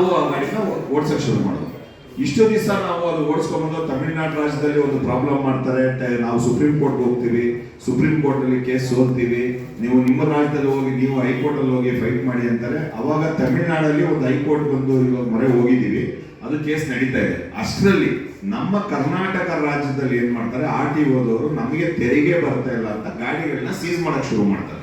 ನಾವು ಆ ಗಾಡಿನ ಓಡಿಸೋಕೆ ಶುರು ಮಾಡೋದು. ಇಷ್ಟು ದಿವಸ ನಾವು ಅದು ಓಡಿಸ್ಕೊಂಡ್ಬಂದು ತಮಿಳುನಾಡು ರಾಜ್ಯದಲ್ಲಿ ಒಂದು ಪ್ರಾಬ್ಲಮ್ ಮಾಡ್ತಾರೆ ನಾವು ಸುಪ್ರೀಂ ಕೋರ್ಟ್ ಹೋಗ್ತೀವಿ. ಸುಪ್ರೀಂ ಕೋರ್ಟ್ ಅಲ್ಲಿ ಕೇಸ್ ಸೋಲ್ತೀವಿ. ನೀವು ನಿಮ್ಮ ರಾಜ್ಯದಲ್ಲಿ ಹೋಗಿ, ನೀವು ಹೈಕೋರ್ಟ್ ಅಲ್ಲಿ ಹೋಗಿ ಫೈಟ್ ಮಾಡಿ ಅಂತಾರೆ. ಅವಾಗ ತಮಿಳುನಾಡಲ್ಲಿ ಒಂದು ಹೈಕೋರ್ಟ್ ಬಂದು ಇವಾಗ ಮೊರೆ ಹೋಗಿದ್ದೀವಿ. ಅದು ಕೇಸ್ ನಡೀತಾ ಇದೆ. ಅಷ್ಟರಲ್ಲಿ ನಮ್ಮ ಕರ್ನಾಟಕ ರಾಜ್ಯದಲ್ಲಿ ಏನ್ ಮಾಡ್ತಾರೆ, ಆರ್ ಟಿ ಓದವರು ನಮಗೆ ತೆರಿಗೆ ಬರ್ತಾ ಇಲ್ಲ ಅಂತ ಗಾಡಿಗಳನ್ನ ಸೀಸ್ ಮಾಡಕ್ ಶುರು ಮಾಡ್ತಾರೆ.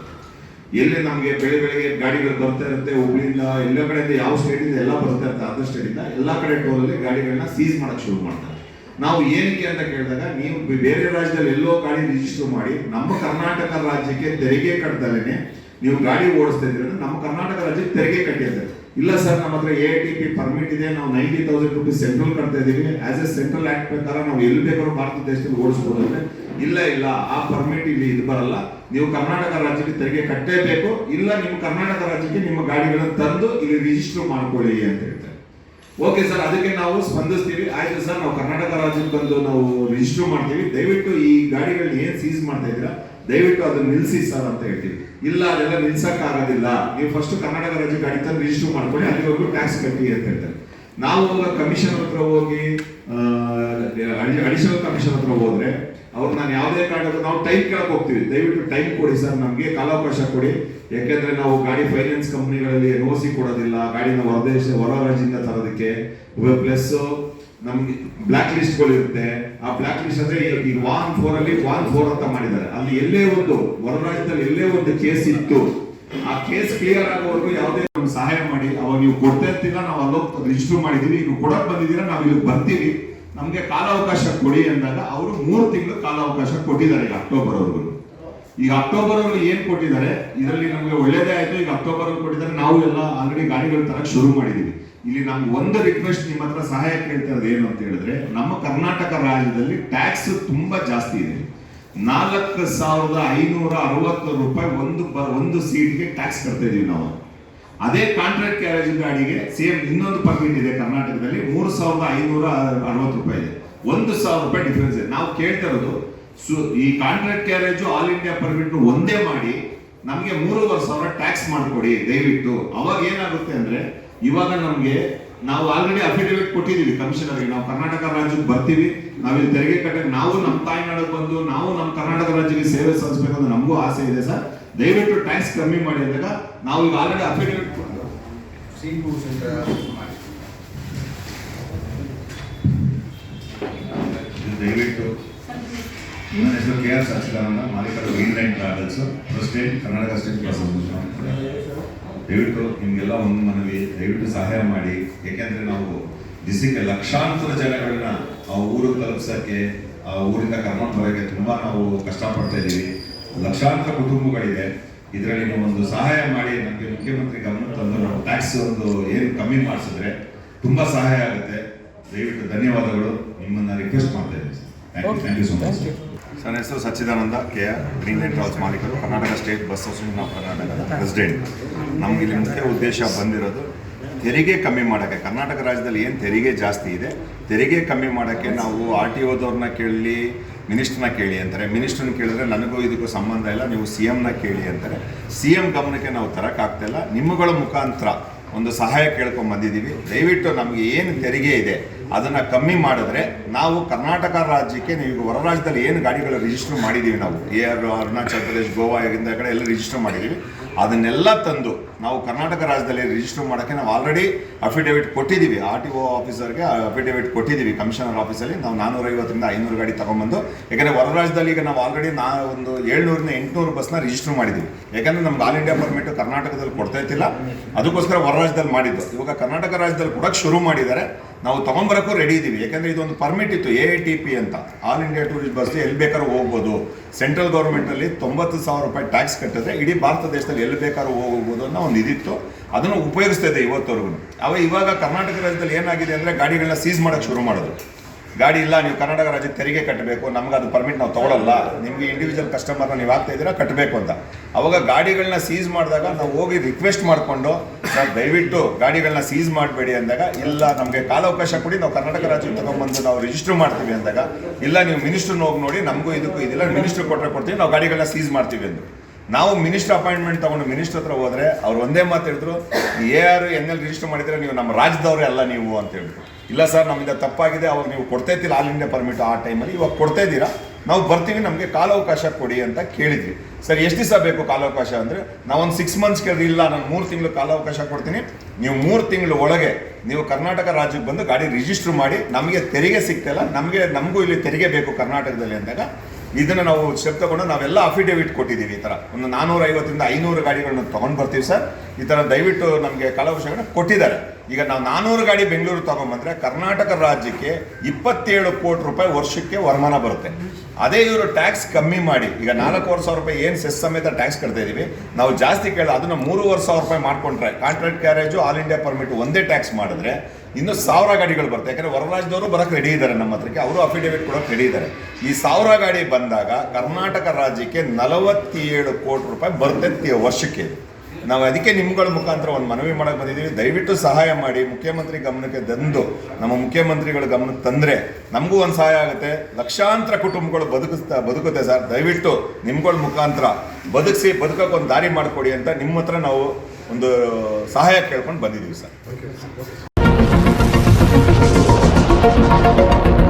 ಎಲ್ಲಿ ನಮಗೆ ಬೆಳೆ ಬೆಳಗ್ಗೆ ಗಾಡಿಗಳು ಬರ್ತಾ ಇರುತ್ತೆ, ಹುಬ್ಳಿಯಿಂದ ಎಲ್ಲ ಕಡೆಯಿಂದ ಯಾವ ಸ್ಟೇಟಿಂದ ಎಲ್ಲ ಬರ್ತಾ ಇರುತ್ತೆ ಅದರ್ ಸ್ಟೇಟಿಂದ ಎಲ್ಲ ಕಡೆ ಟೋಲಲ್ಲಿ ಗಾಡಿಗಳನ್ನ ಸೀಸ್ ಮಾಡಕ್ ಶುರು ಮಾಡ್ತಾರೆ. ನಾವು ಏನಕ್ಕೆ ಅಂತ ಕೇಳಿದಾಗ ನೀವು ಬೇರೆ ರಾಜ್ಯದಲ್ಲಿ ಎಲ್ಲೋ ಗಾಡಿ ರಿಜಿಸ್ಟರ್ ಮಾಡಿ, ನಮ್ಮ ಕರ್ನಾಟಕ ರಾಜ್ಯಕ್ಕೆ ತೆರಿಗೆ ಕಟ್ಟದಲೇನೆ ನೀವು ಗಾಡಿ ಓಡಿಸ್ತಾ ಇದ್ರೆ ನಮ್ಮ ಕರ್ನಾಟಕ ರಾಜ್ಯಕ್ಕೆ ತೆರಿಗೆ ಕಟ್ಟಿದ್ದಾರೆ ಇಲ್ಲ ಸರ್, ನಮ್ಮ ಹತ್ರ ಎ ಟಿ ಪಿ ಪರ್ಮಿಟ್ ಇದೆ, ನಾವು ನೈಂಟಿ ತೌಸಂಡ್ ರುಪೀಸ್ ಸೆಂಟ್ರಲ್ ಕಟ್ತಾ ಇದೀವಿ ಆಸ್ ಎ ಸೆಂಟ್ರಲ್ ಆಕ್ಟ್ ಪ್ರಕಾರ ನಾವು ಎಲ್ಲಿ ಬೇಕಾದ್ರೂ ಭಾರತ ದೇಶದಲ್ಲಿ ಓಡಿಸ್ಬೋದು ಅಂದ್ರೆ ಇಲ್ಲ ಇಲ್ಲ, ಆ ಪರ್ಮಿಟ್ ಇಲ್ಲಿ ಇದು ಬರಲ್ಲ. ನೀವು ಕರ್ನಾಟಕ ರಾಜ್ಯಕ್ಕೆ ತೆರಿಗೆ ಕಟ್ಟೇಬೇಕು. ಇಲ್ಲ ನಿಮ್ಮ ಕರ್ನಾಟಕ ರಾಜ್ಯಕ್ಕೆ ನಿಮ್ಮ ಗಾಡಿಗಳನ್ನು ತಂದು ಇಲ್ಲಿ ರಿಜಿಸ್ಟರ್ ಮಾಡ್ಕೊಳ್ಳಿ ಅಂತ ಹೇಳ್ತಾರೆ. ಓಕೆ ಸರ್ ಅದಕ್ಕೆ ನಾವು ಸ್ಪಂದಿಸ್ತೀವಿ. ಆಯ್ತು ಸರ್ ನಾವು ಕರ್ನಾಟಕ ರಾಜ್ಯಕ್ಕೆ ಬಂದು ನಾವು ರಿಜಿಸ್ಟರ್ ಮಾಡ್ತೀವಿ. ದಯವಿಟ್ಟು ಈ ಗಾಡಿಗಳನ್ನ ಏನ್ ಸೀಸ್ ಮಾಡ್ತಾ ಇದ್ದೀರಾ, ದಯವಿಟ್ಟು ಅದನ್ನ ನಿಲ್ಸಿ ಸರ್ ಅಂತ ಹೇಳ್ತೀವಿ. ಇಲ್ಲ, ಅದೆಲ್ಲ ನಿಲ್ಸಕ್ ಆಗೋದಿಲ್ಲ ನೀವು ಫಸ್ಟ್ ಕರ್ನಾಟಕ ರಾಜ್ಯ ಗಾಡಿ ತಂದು ರಿಜಿಸ್ಟರ್ ಮಾಡ್ಕೊಳ್ಳಿ ಅಲ್ಲಿವರೆಗೂ ಟ್ಯಾಕ್ಸ್ ಕಟ್ಟಿ ಅಂತ ಹೇಳ್ತಾರೆ. ನಾವು ಕಮಿಷನ್ ಹತ್ರ ಹೋಗಿ ಅಡಿಷನಲ್ ಕಮಿಷನ್ ಹತ್ರ ಹೋದ್ರೆ, ಅವ್ರು ನಾನು ಯಾವುದೇ ಕಾರಣಕ್ಕೂ ನಾವು ಟೈಮ್ ಕೇಳಕ್ ಹೋಗ್ತೀವಿ. ದಯವಿಟ್ಟು ಟೈಮ್ ಕೊಡಿ ಸರ್ ನಮಗೆ, ಕಾಲಾವಕಾಶ ಕೊಡಿ. ಯಾಕೆಂದ್ರೆ ನಾವು ಗಾಡಿ ಫೈನಾನ್ಸ್ ಕಂಪ್ನಿಗಳಲ್ಲಿ ಎನ್ ಸಿ ಕೊಡೋದಿಲ್ಲ, ಗಾಡಿನ ಹೊರದೇಶ, ಹೊರ ರಾಜ್ಯದಿಂದ ತರೋದಕ್ಕೆ. ಪ್ಲಸ್ ನಮ್ಗೆ ಬ್ಲಾಕ್ ಲಿಸ್ಟ್ಗಳು ಇರುತ್ತೆ ಆ ಬ್ಲಾಕ್ ಲಿಸ್ಟ್ ಅಂದ್ರೆ ಈ ವಾನ್ ಫೋರ್ ಅಲ್ಲಿ ವಾನ್ ಫೋರ್ ಅಂತ ಮಾಡಿದ್ದಾರೆ. ಅಲ್ಲಿ ಎಲ್ಲೇ ಒಂದು, ಹೊರ ರಾಜ್ಯದಲ್ಲಿ ಎಲ್ಲೇ ಒಂದು ಕೇಸ್ ಇತ್ತು ಆ ಕೇಸ್ ಕ್ಲಿಯರ್ ಆಗೋವರೆಗೂ ಯಾವುದೇ ನಮ್ಗೆ ಸಹಾಯ ಮಾಡಿ. ಅವಾಗ ನೀವು ಕೊಡ್ತಾ ಇರ್ತೀರಾ, ನಾವು ಅಲ್ಲೋಗಿ ರಿಜಿಸ್ಟರ್ ಮಾಡಿದೀವಿ ಈಗ ಕೊಡಕ್ ಬಂದಿದ್ದೀರಾ, ನಾವು ಇಲ್ಲಿ ಬರ್ತೀವಿ. ನಮ್ಗೆ ಕಾಲಾವಕಾಶ ಕೊಡಿ ಅಂದಾಗ ಅವರು ಮೂರು ತಿಂಗಳು ಕಾಲಾವಕಾಶ ಕೊಟ್ಟಿದ್ದಾರೆ ಈಗ ಅಕ್ಟೋಬರ್ ಅವ್ರಿಗೂ. ಈಗ ಅಕ್ಟೋಬರ್ ಅವ್ರಿಗೆ ಏನ್ ಕೊಟ್ಟಿದ್ದಾರೆ? ಇದರಲ್ಲಿ ನಮಗೆ ಒಳ್ಳೇದೇ ಆಯ್ತು. ಈಗ ಅಕ್ಟೋಬರ್ ಅಲ್ಲಿ ಕೊಟ್ಟಿದ್ದಾರೆ. ನಾವು ಎಲ್ಲ ಆಲ್ರೆಡಿ ಗಾಡಿಗಳು ತರಕ್ ಶುರು ಮಾಡಿದೀವಿ ಇಲ್ಲಿ ನಮ್ಗೆ ಒಂದು ರಿಕ್ವೆಸ್ಟ್ ನಿಮ್ಮ ಹತ್ರ ಸಹಾಯ ಕೇಳ್ತಾ ಇರೋದು ಏನು ಅಂತ ಹೇಳಿದ್ರೆ, ನಮ್ಮ ಕರ್ನಾಟಕ ರಾಜ್ಯದಲ್ಲಿ ಟ್ಯಾಕ್ಸ್ ತುಂಬಾ ಜಾಸ್ತಿ ಇದೆ. ನಾಲ್ಕು ಸಾವಿರದ ಐನೂರ ಅರವತ್ತು ರೂಪಾಯಿ ಒಂದು ಒಂದು ಸೀಟ್ಗೆ ಟ್ಯಾಕ್ಸ್ ಕಟ್ತಾ ಇದೀವಿ ನಾವು. ಅದೇ ಕಾಂಟ್ರಾಕ್ಟ್ ಕ್ಯಾರೇಜ್ ಗಾಡಿಗೆ ಸೇಮ್ ಇನ್ನೊಂದು ಪರ್ಮಿಟ್ ಇದೆ ಕರ್ನಾಟಕದಲ್ಲಿ, ಮೂರು ಸಾವಿರದ ಐನೂರ ಅರವತ್ತು ರೂಪಾಯಿ ಇದೆ. ಒಂದು ಸಾವಿರ ರೂಪಾಯಿ ಡಿಫ್ರೆನ್ಸ್ ಇದೆ. ನಾವು ಕೇಳ್ತಾ ಇರೋದು, ಸು- ಈ contract carriage all India permit ಒಂದೇ ಮಾಡಿ, ನಮಗೆ ಮೂರುವರೆ ಸಾವಿರ ಟ್ಯಾಕ್ಸ್ ಮಾಡಿಕೊಡಿ ದಯವಿಟ್ಟು. ಅವಾಗ ಏನಾಗುತ್ತೆ ಅಂದ್ರೆ, ಇವಾಗ ನಮಗೆ ನಾವು ಆಲ್ರೆಡಿ ಅಫಿಡವಿಟ್ ಕೊಟ್ಟಿದ್ದೀವಿ, ಕಮಿಷನರ್ಗೆ. ನಾವು ಕರ್ನಾಟಕ ರಾಜ್ಯಕ್ಕೆ ಬರ್ತೀವಿ, ನಾವಿಲ್ಲಿ ತೆರಿಗೆ ಕಟ್ಟಕ್ಕೆ ನಾವು ನಮ್ಮ ತಾಯ್ನಾಡಕ್ಕೆ ಬಂದು, ನಾವು ನಮ್ಮ ಕರ್ನಾಟಕ ರಾಜ್ಯಕ್ಕೆ ಸೇವೆ ಸಲ್ಲಿಸಬೇಕು ಅಂತ ನಮಗೂ ಆಸೆ ಇದೆ ಸರ್. ದಯವಿಟ್ಟು ಟ್ಯಾಕ್ಸ್ ಕಮ್ಮಿ ಮಾಡಿ ಅಂದಾಗ ನಾವು ಈಗ ಆಲ್ರೆಡಿ ಅಫಿಡವಿಟ್ ನನ್ನ ಹೆಸರು ಕೆ ಆರ್ ಸಚ್ಚಿದಾನಂದ ಮಾಲೀಕರು green line travels president Karnataka state class association ದಯವಿಟ್ಟು ನಿಮಗೆಲ್ಲ ಒಂದು ಮನವಿ ದಯವಿಟ್ಟು ಸಹಾಯ ಮಾಡಿ. ಯಾಕೆಂದ್ರೆ ನಾವು ದಿಸಕ್ಕೆ ಲಕ್ಷಾಂತರ ಜನಗಳನ್ನ ಆ ಊರಿಗೆ ತಲುಪಿಸೋಕ್ಕೆ ಆ ಊರಿಂದ ಕರ್ಕೊಂಡು ಬರೋಕ್ಕೆ ತುಂಬಾ ನಾವು ಕಷ್ಟಪಡ್ತಾ ಇದ್ದೀವಿ ಲಕ್ಷಾಂತರ ಕುಟುಂಬಗಳಿದೆ. ಇದರಲ್ಲಿ ನೀವು ಒಂದು ಸಹಾಯ ಮಾಡಿ ನಮಗೆ ಮುಖ್ಯಮಂತ್ರಿ ಗಮನ ತಂದು ನಾವು ಟ್ಯಾಕ್ಸ್ ಒಂದು ಏನು ಕಮ್ಮಿ ಮಾಡಿಸಿದ್ರೆ ತುಂಬಾ ಸಹಾಯ ಆಗುತ್ತೆ. ದಯವಿಟ್ಟು ಧನ್ಯವಾದಗಳು. ನಿಮ್ಮನ್ನ ರಿಕ್ವೆಸ್ಟ್ ಮಾಡ್ತಾ ಇದ್ದೀನಿ. Thank you thank you so much ನನ್ನ ಹೆಸರು Sachidananda K R green light travels ಮಾಲೀಕರು, Karnataka state bus association of ಕರ್ನಾಟಕದ ಪ್ರೆಸಿಡೆಂಟ್ ನಮ್ಗೆ ಇಲ್ಲಿ ಮುಖ್ಯ ಉದ್ದೇಶ ಬಂದಿರೋದು ತೆರಿಗೆ ಕಮ್ಮಿ ಮಾಡೋಕ್ಕೆ. ಕರ್ನಾಟಕ ರಾಜ್ಯದಲ್ಲಿ ಏನು ತೆರಿಗೆ ಜಾಸ್ತಿ ಇದೆ, ತೆರಿಗೆ ಕಮ್ಮಿ ಮಾಡೋಕ್ಕೆ ನಾವು ಆರ್ ಟಿ ಓದವ್ರನ್ನ ಕೇಳಿ ಮಿನಿಸ್ಟ್ರನ್ನ ಕೇಳಿ ಅಂತಾರೆ. ಮಿನಿಸ್ಟ್ರನ್ನ ಕೇಳಿದ್ರೆ ನನಗೂ ಇದಕ್ಕೂ ಸಂಬಂಧ ಇಲ್ಲ, ನೀವು ಸಿ ಎಮ್ನ ಕೇಳಿ ಅಂತಾರೆ. ಸಿ ಎಂ ಗಮನಕ್ಕೆ ನಾವು ತರೋಕ್ಕಾಗ್ತಿಲ್ಲ ನಿಮ್ಮಗಳ ಮುಖಾಂತರ ಒಂದು ಸಹಾಯ ಕೇಳ್ಕೊಂಡ್ ಬಂದಿದ್ದೀವಿ. ದಯವಿಟ್ಟು ನಮಗೆ ಏನು ತೆರಿಗೆ ಇದೆ, ಅದನ್ನು ಕಮ್ಮಿ ಮಾಡಿದ್ರೆ ನಾವು ಕರ್ನಾಟಕ ರಾಜ್ಯಕ್ಕೆ ನೀವು ಹೊರ ರಾಜ್ಯದಲ್ಲಿ ಏನು ಗಾಡಿಗಳು ರಿಜಿಸ್ಟರ್ ಮಾಡಿದ್ದೀವಿ ನಾವು? ಎ ಆರ್, ಅರುಣಾಚಲ್ ಪ್ರದೇಶ್, ಗೋವಾ ಆಗಿಂದ ಕಡೆ ಎಲ್ಲ ರಿಜಿಸ್ಟರ್ ಮಾಡಿದ್ದೀವಿ ಅದನ್ನೆಲ್ಲ ತಂದು ನಾವು ಕರ್ನಾಟಕ ರಾಜ್ಯದಲ್ಲಿ ರಿಜಿಸ್ಟರ್ ಮಾಡೋಕ್ಕೆ ನಾವು ಆಲ್ರೆಡಿ ಅಫಿಡೇವಿಟ್ ಕೊಟ್ಟಿದ್ದೀವಿ. ಆರ್ ಟಿ ಒ ಆಫೀಸರ್ಗೆ ಅಫಿಡೇವಿಟ್ ಕೊಟ್ಟಿದ್ದೀವಿ. ಕಮಿಷನರ್ ಆಫೀಸಲ್ಲಿ ನಾವು ನಾನೂರೈವತ್ತರಿಂದ ಐನೂರು ಗಾಡಿ ತಗೊಂಬಂದು ಯಾಕಂದರೆ ಹೊರ ರಾಜ್ಯದಲ್ಲಿ ಈಗ ನಾವು ಆಲ್ರೆಡಿ ನಾ ಒಂದು ಏಳ್ನೂರಿಂದ ಎಂಟುನೂರು ಬಸ್ನ ರಿಜಿಸ್ಟರ್ ಮಾಡಿದ್ದೀವಿ. ಯಾಕಂದರೆ ನಮ್ಗೆ ಆಲ್ ಇಂಡಿಯಾ ಪರ್ಮಿಟ್ ಕರ್ನಾಟಕದಲ್ಲಿ ಕೊಡ್ತಾ ಇತ್ತಿಲ್ಲ ಅದಕ್ಕೋಸ್ಕರ ಹೊರ ರಾಜ್ಯದಲ್ಲಿ ಮಾಡಿದ್ದು. ಇವಾಗ ಕರ್ನಾಟಕ ರಾಜ್ಯದಲ್ಲಿ ಕೊಡೋಕ್ಕೆ ಶುರು ಮಾಡಿದ್ದಾರೆ. ನಾವು ತಗೊಂಬರಕ್ಕೂ ರೆಡಿ ಇದ್ದೀವಿ. ಯಾಕಂದರೆ ಇದೊಂದು ಪರ್ಮಿಟ್ ಇತ್ತು ಎ ಟಿ ಪಿ ಅಂತ. ಆಲ್ ಇಂಡಿಯಾ ಟೂರಿಸ್ಟ್ ಬಸ್ ಎಲ್ಲಿ ಬೇಕಾದ್ರೂ ಹೋಗ್ಬೋದು. ಸೆಂಟ್ರಲ್ ಗೌರ್ಮೆಂಟಲ್ಲಿ ತೊಂಬತ್ತು ಸಾವಿರ ರೂಪಾಯಿ ಟ್ಯಾಕ್ಸ್ ಕಟ್ಟಿದ್ರೆ ಇಡೀ ಭಾರತ ದೇಶದಲ್ಲಿ ಎಲ್ಲಿ ಬೇಕಾದ್ರೂ ಹೋಗ್ಬೋದು ಅನ್ನೋ ಒಂದು ಇದಿತ್ತು. ಅದನ್ನು ಉಪಯೋಗಿಸ್ತಾ ಇದೆ ಇವತ್ತವರೆಗೂ. ಅವ ಇವಾಗ ಕರ್ನಾಟಕ ರಾಜ್ಯದಲ್ಲಿ ಏನಾಗಿದೆ ಅಂದರೆ ಗಾಡಿಗಳನ್ನ ಸೀಸ್ ಮಾಡೋಕ್ಕೆ ಶುರು ಮಾಡೋದು ಗಾಡಿ ಇಲ್ಲ, ನೀವು ಕರ್ನಾಟಕ ರಾಜ್ಯಕ್ಕೆ ತೆರಿಗೆ ಕಟ್ಟಬೇಕು, ನಮ್ಗೆ ಅದು ಪರ್ಮಿಟ್ ನಾವು ತಗೊಳ್ಳಲ್ಲ ನಿಮಗೆ ಇಂಡಿವಿಜುವಲ್ ಕಸ್ಟಮರ್ನ ನೀವು ಆಗ್ತಾ ಇದ್ದೀರಾ, ಕಟ್ಟಬೇಕು ಅಂತ. ಅವಾಗ ಗಾಡಿಗಳನ್ನ ಸೀಸ್ ಮಾಡಿದಾಗ ನಾವು ಹೋಗಿ ರಿಕ್ವೆಸ್ಟ್ ಮಾಡಿಕೊಂಡು, ಸರ್ ದಯವಿಟ್ಟು ಗಾಡಿಗಳನ್ನ ಸೀಸ್ ಮಾಡಬೇಡಿ ಅಂದಾಗ, ಇಲ್ಲ, ನಮಗೆ ಕಾಲಾವಕಾಶ ಕೊಡಿ, ನಾವು ಕರ್ನಾಟಕ ರಾಜ್ಯಕ್ಕೆ ತಗೊಂಡ್ಬಂದು ನಾವು ರಿಜಿಸ್ಟರ್ ಮಾಡ್ತೀವಿ ಅಂದಾಗ, ಇಲ್ಲ, ನೀವು ಮಿನಿಸ್ಟ್ರನ್ನ ಹೋಗಿ ನೋಡಿ, ನಮಗೂ ಇದಕ್ಕೂ ಇದಿಲ್ಲ ಮಿನಿಸ್ಟ್ರ್ ಕೊಟ್ಟರೆ ಕೊಡ್ತೀವಿ, ನಾವು ಗಾಡಿಗಳನ್ನ ಸೀಸ್ ಮಾಡ್ತೀವಿ ಎಂದು ನಾವು ಮಿನಿಸ್ಟರ್ ಅಪಾಯಿಂಟ್ಮೆಂಟ್ ತಗೊಂಡು ಮಿನಿಸ್ಟರ್ ಹತ್ರ ಹೋದ್ರೆ ಅವ್ರು ಒಂದೇ ಮಾತು ಹೇಳಿದ್ರು A R N L register ಮಾಡಿದ್ರೆ ನೀವು ನಮ್ಮ ರಾಜ್ಯದವರೇ ಅಲ್ಲ ನೀವು ಅಂತ ಹೇಳಿದ್ರು ಇಲ್ಲ ಸರ್, ನಮ್ಮಿಂದ ತಪ್ಪಾಗಿದೆ ಅವಾಗ ನೀವು ಕೊಡ್ತಾ ಇದ್ದಿಲ್ಲ ಆಲ್ ಇಂಡಿಯಾ ಪರ್ಮಿಟ್ ಆ ಟೈಮಲ್ಲಿ ಇವಾಗ ಕೊಡ್ತಾ ಇದ್ದೀರಾ? ನಾವು ಬರ್ತೀವಿ, ನಮಗೆ ಕಾಲಾವಕಾಶ ಕೊಡಿ ಅಂತ ಕೇಳಿದ್ವಿ. ಸರ್, ಎಷ್ಟು ದಿವಸ ಬೇಕು ಕಾಲಾವಕಾಶ ಅಂದರೆ? ನಾವೊಂದು ಸಿಕ್ಸ್ ಮಂತ್ಸ್ ಕೇಳಿದ್ರೆ ಇಲ್ಲ, ನಾನು ಮೂರು ತಿಂಗಳು ಕಾಲಾವಕಾಶ ಕೊಡ್ತೀನಿ. ನೀವು ಮೂರು ತಿಂಗಳು ಒಳಗೆ ನೀವು ಕರ್ನಾಟಕ ರಾಜ್ಯಕ್ಕೆ ಬಂದು ಗಾಡಿ ರಿಜಿಸ್ಟರ್ ಮಾಡಿ, ನಮಗೆ ತೆರಿಗೆ ಸಿಗ್ತಿಲ್ಲ ನಮಗೆ, ನಮಗೂ ಇಲ್ಲಿ ತೆರಿಗೆ ಬೇಕು ಕರ್ನಾಟಕದಲ್ಲಿ ಅಂದಾಗ ಇದನ್ನು ನಾವು ಸ್ಟೆಪ್ ತಗೊಂಡು ನಾವೆಲ್ಲ ಅಫಿಡೇವಿಟ್ ಕೊಟ್ಟಿದ್ದೀವಿ ಈ ಥರ ಒಂದು ನಾನ್ನೂರ ಐವತ್ತರಿಂದ ಐನೂರು ಗಾಡಿಗಳನ್ನ ತೊಗೊಂಡು ಬರ್ತೀವಿ ಸರ್. ಈ ಥರ ದಯವಿಟ್ಟು ನಮಗೆ ಕಾಲಾವಕಾಶಗಳನ್ನ ಕೊಟ್ಟಿದ್ದಾರೆ. ಈಗ ನಾವು ನಾನ್ನೂರು ಗಾಡಿ ಬೆಂಗಳೂರು ತಗೊಂಬಂದರೆ ಕರ್ನಾಟಕ ರಾಜ್ಯಕ್ಕೆ ಇಪ್ಪತ್ತೇಳು ಕೋಟಿ ರೂಪಾಯಿ ವರ್ಷಕ್ಕೆ ವರಮಾನ ಬರುತ್ತೆ. ಅದೇ ಇವರು ಟ್ಯಾಕ್ಸ್ ಕಮ್ಮಿ ಮಾಡಿ, ಈಗ ನಾಲ್ಕೂವರೆ ಸಾವಿರ ರೂಪಾಯಿ ಏನು ಸೆಸ್ ಸಮೇತ ಟ್ಯಾಕ್ಸ್ ಕಟ್ತಾ ಇದ್ದೀವಿ ನಾವು ಜಾಸ್ತಿ ಕೇಳ ಅದನ್ನು ಮೂರುವರೆ ಸಾವಿರ ರೂಪಾಯಿ ಮಾಡ್ಕೊಂಡ್ರೆ, contract carriage all India permit ಒಂದೇ ಟ್ಯಾಕ್ಸ್ ಮಾಡಿದ್ರೆ ಇನ್ನು ಸಾವಿರ ಗಾಡಿಗಳು ಬರುತ್ತೆ. ಯಾಕಂದರೆ ಹೊರ ರಾಜ್ಯದವರು ಬರಕ್ಕೆ ರೆಡಿ ಇದ್ದಾರೆ ನಮ್ಮ ಹತ್ರಕ್ಕೆ, ಅವರು ಅಫಿಡೇವಿಟ್ ಕೊಡೋಕೆ ರೆಡಿ ಇದ್ದಾರೆ. ಈ ಸಾವಿರ ಗಾಡಿ ಬಂದಾಗ ಕರ್ನಾಟಕ ರಾಜ್ಯಕ್ಕೆ ನಲವತ್ತೇಳು ಕೋಟಿ ರೂಪಾಯಿ ಬರುತ್ತೆ ವರ್ಷಕ್ಕೆ. ನಾವು ಅದಕ್ಕೆ ನಿಮ್ಗಳ ಮುಖಾಂತರ ಒಂದು ಮನವಿ ಮಾಡಕ್ಕೆ ಬಂದಿದ್ದೀವಿ ದಯವಿಟ್ಟು ಸಹಾಯ ಮಾಡಿ, ಮುಖ್ಯಮಂತ್ರಿ ಗಮನಕ್ಕೆ ತಂದು, ನಮ್ಮ ಮುಖ್ಯಮಂತ್ರಿಗಳ ಗಮನಕ್ಕೆ ತಂದರೆ ನಮಗೂ ಒಂದು ಸಹಾಯ ಆಗುತ್ತೆ. ಲಕ್ಷಾಂತರ ಕುಟುಂಬಗಳು ಬದುಕಿಸ್ತಾ, ಬದುಕುತ್ತೆ ಸರ್. ದಯವಿಟ್ಟು ನಿಮ್ಗಳ ಮುಖಾಂತರ ಬದುಕಿಸಿ, ಬದುಕೋಕೆ ಒಂದು ದಾರಿ ಮಾಡಿಕೊಡಿ ಅಂತ ನಿಮ್ಮ ಹತ್ರ ನಾವು ಒಂದು ಸಹಾಯ ಕೇಳ್ಕೊಂಡು ಬಂದಿದ್ದೀವಿ ಸರ್.